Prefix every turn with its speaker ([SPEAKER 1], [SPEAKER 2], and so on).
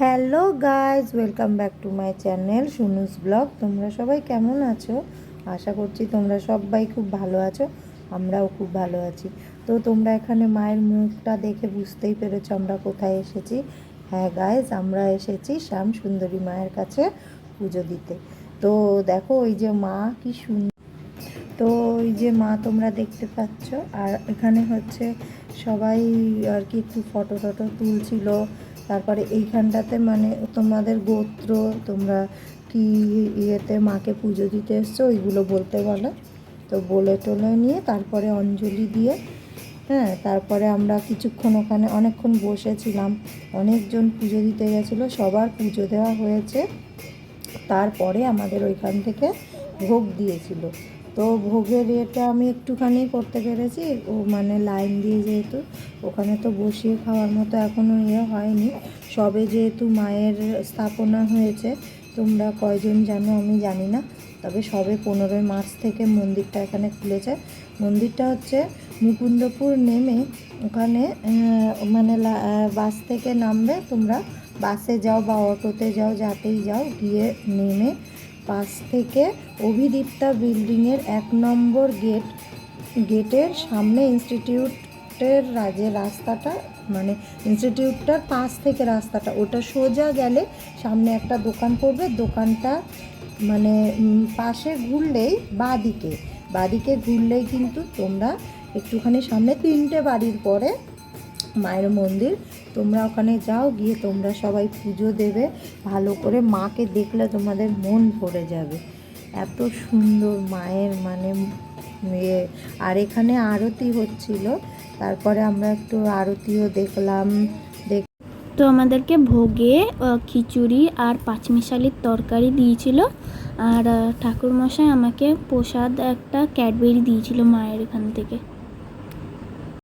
[SPEAKER 1] Hello guys welcome back to my channel Sunus vlog. তোমরা সবাই কেমন আছো? আশা করছি তোমরা সবাই খুব ভালো আছো, আমরাও খুব ভালো আছি। তো তোমরা এখানে মায়ের মুখটা দেখে বুঝতেই পেরেছ আমরা কোথায় এসেছি। হ্যাঁ গাইজ আমরা এসেছি শ্যাম সুন্দরী মায়ের কাছে পুজো দিতে। তো দেখো ওই যে মা কি সুন্দর তো ওই যে মা তোমরা দেখতে পাচ্ছ, আর এখানে হচ্ছে সবাই আর কি একটু ফটো টটো তুলছিল। তারপরে এইখানটাতে মানে তোমাদের গোত্র, তোমরা কি ইয়েতে মাকে পুজো দিতে এসছো ওইগুলো বলতে বলে। তো বলে টলে নিয়ে তারপরে অঞ্জলি দিয়ে হ্যাঁ তারপরে আমরা কিছুক্ষণ ওখানে অনেকক্ষণ বসেছিলাম। অনেকজন পুজো দিতে গেছিল, সবার পুজো দেওয়া হয়েছে। তারপরে আমাদের ওইখান থেকে ভোগ দিয়েছিল। তো ভোগের ইয়েটা আমি একটুখানি করতে পেরেছি। ও মানে লাইন দিয়ে যেহেতু, ওখানে তো বসিয়ে খাওয়ার মতো এখনও ইয়ে হয়নি। সবে যেহেতু মায়ের স্থাপনা হয়েছে, তোমরা কয়জন জানো আমি জানি না। তবে সবে পনেরোই মার্চ থেকে মন্দিরটা এখানে খুলেছে। মন্দিরটা হচ্ছে মুকুন্দপুর নেমে ওখানে মানে বাস থেকে নামবে। তোমরা বাসে যাও বা অটোতে যাও, যাতেই যাও, গিয়ে নেমে পাশ থেকে অভিদীপ্তা বিল্ডিংয়ের এক নম্বর গেট, গেটের সামনে ইনস্টিটিউটের যে রাস্তাটা মানে ইনস্টিটিউটটার পাশ থেকে রাস্তাটা, ওটা সোজা গেলে সামনে একটা দোকান পড়বে, দোকানটা মানে পাশে ঘুরলেই বাদিকে বাদিকে ঘুরলেই কিন্তু তোমরা একটুখানি সামনে তিনটে বাড়ির পরে মায়ের মন্দির। তোমরা ওখানে যাও, গিয়ে তোমরা সবাই পুজো দেবে। ভালো করে মাকে দেখলে তোমাদের মন ভরে যাবে। এত সুন্দর মায়ের মানে ইয়ে। আর এখানে আরতি হচ্ছিল। তারপরে আমরা একটু আরতিও দেখলাম। দেখ
[SPEAKER 2] তো আমাদেরকে ভোগে খিচুড়ি আর পাঁচমিশালির তরকারি দিয়েছিল। আর ঠাকুরমশাই আমাকে প্রসাদ একটা ক্যাডবেরি দিয়েছিল মায়ের এখান থেকে।